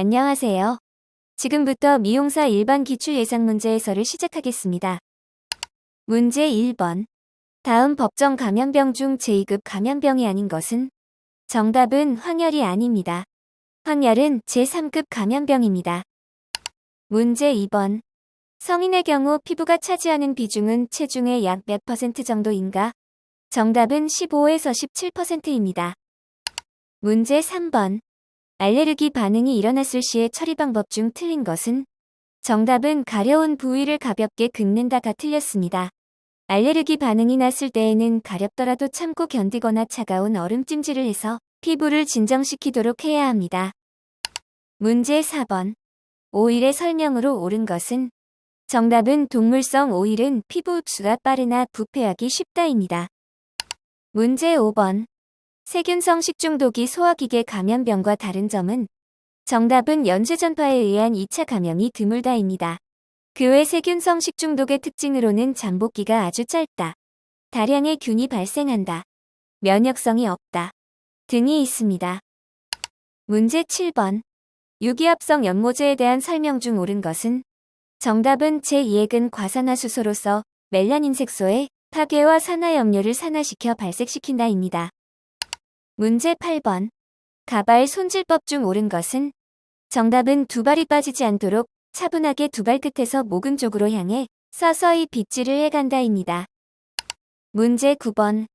안녕하세요. 지금부터 미용사 일반 기출 예상 문제 해설을 시작하겠습니다. 문제 1번. 다음 법정 감염병 중 제2급 감염병이 아닌 것은? 정답은 황열이 아닙니다. 황열은 제3급 감염병입니다. 문제 2번. 성인의 경우 피부가 차지하는 비중은 체중의 약 몇 퍼센트 정도인가? 정답은 15에서 17%입니다. 문제 3번. 알레르기 반응이 일어났을 시의 처리 방법 중 틀린 것은? 정답은 가려운 부위를 가볍게 긁는다가 틀렸습니다. 알레르기 반응이 났을 때에는 가렵더라도 참고 견디거나 차가운 얼음 찜질을 해서 피부를 진정시키도록 해야 합니다. 문제 4번. 오일의 설명으로 옳은 것은? 정답은 동물성 오일은 피부 흡수가 빠르나 부패하기 쉽다입니다. 문제 5번. 세균성 식중독이 소화기계 감염병과 다른 점은? 정답은 연쇄전파에 의한 2차 감염이 드물다입니다. 그 외 세균성 식중독의 특징으로는 잠복기가 아주 짧다. 다량의 균이 발생한다. 면역성이 없다. 등이 있습니다. 문제 7번. 유기합성 연모제에 대한 설명 중 옳은 것은? 정답은 제2핵은 과산화수소로서 멜라닌 색소의 파괴와 산화염료를 산화시켜 발색시킨다입니다. 문제 8번. 가발 손질법 중 옳은 것은? 정답은 두 발이 빠지지 않도록 차분하게 두 발 끝에서 목은 쪽으로 향해 서서히 빗질을 해간다입니다. 문제 9번.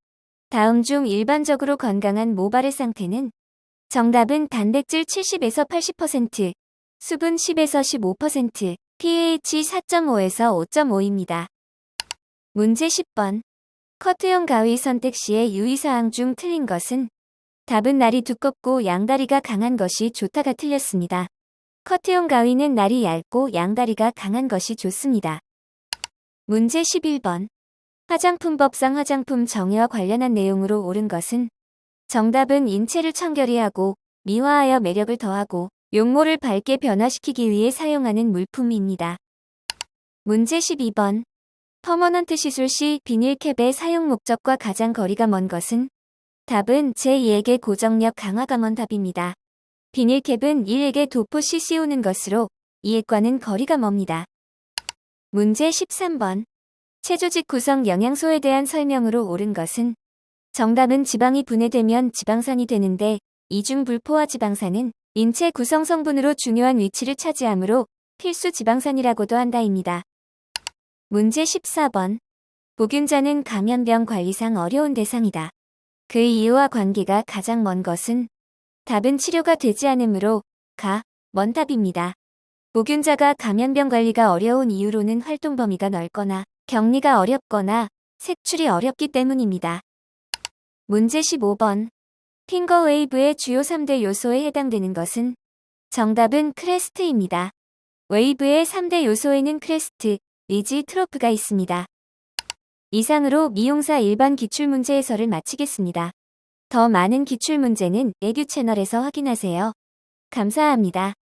다음 중 일반적으로 건강한 모발의 상태는? 정답은 단백질 70에서 80%, 수분 10에서 15%, pH 4.5에서 5.5입니다. 문제 10번. 커트용 가위 선택 시의 유의사항 중 틀린 것은? 답은 날이 두껍고 양다리가 강한 것이 좋다가 틀렸습니다. 커트용 가위는 날이 얇고 양다리가 강한 것이 좋습니다. 문제 11번. 화장품법상 화장품 정의와 관련한 내용으로 옳은 것은? 정답은 인체를 청결히하고 미화하여 매력을 더하고 용모를 밝게 변화시키기 위해 사용하는 물품입니다. 문제 12번. 퍼머넌트 시술 시 비닐캡의 사용 목적과 가장 거리가 먼 것은? 답은 제2에게 고정력 강화 감원 답입니다. 비닐캡은 1에게 도포 시 씌우는 것으로 이액과는 거리가 멉니다. 문제 13번. 체조직 구성 영양소에 대한 설명으로 옳은 것은? 정답은 지방이 분해되면 지방산이 되는데 이중불포화 지방산은 인체 구성 성분으로 중요한 위치를 차지하므로 필수 지방산이라고도 한다입니다. 문제 14번. 보균자는 감염병 관리상 어려운 대상이다. 그 이유와 관계가 가장 먼 것은? 답은 치료가 되지 않으므로 가, 먼 답입니다. 보균자가 감염병 관리가 어려운 이유로는 활동 범위가 넓거나 격리가 어렵거나 색출이 어렵기 때문입니다. 문제 15번. 핑거 웨이브의 주요 3대 요소에 해당되는 것은? 정답은 크레스트입니다. 웨이브의 3대 요소에는 크레스트, 리지, 트로프가 있습니다. 이상으로 미용사 일반 기출문제 해설을 마치겠습니다. 더 많은 기출문제는 에듀 채널에서 확인하세요. 감사합니다.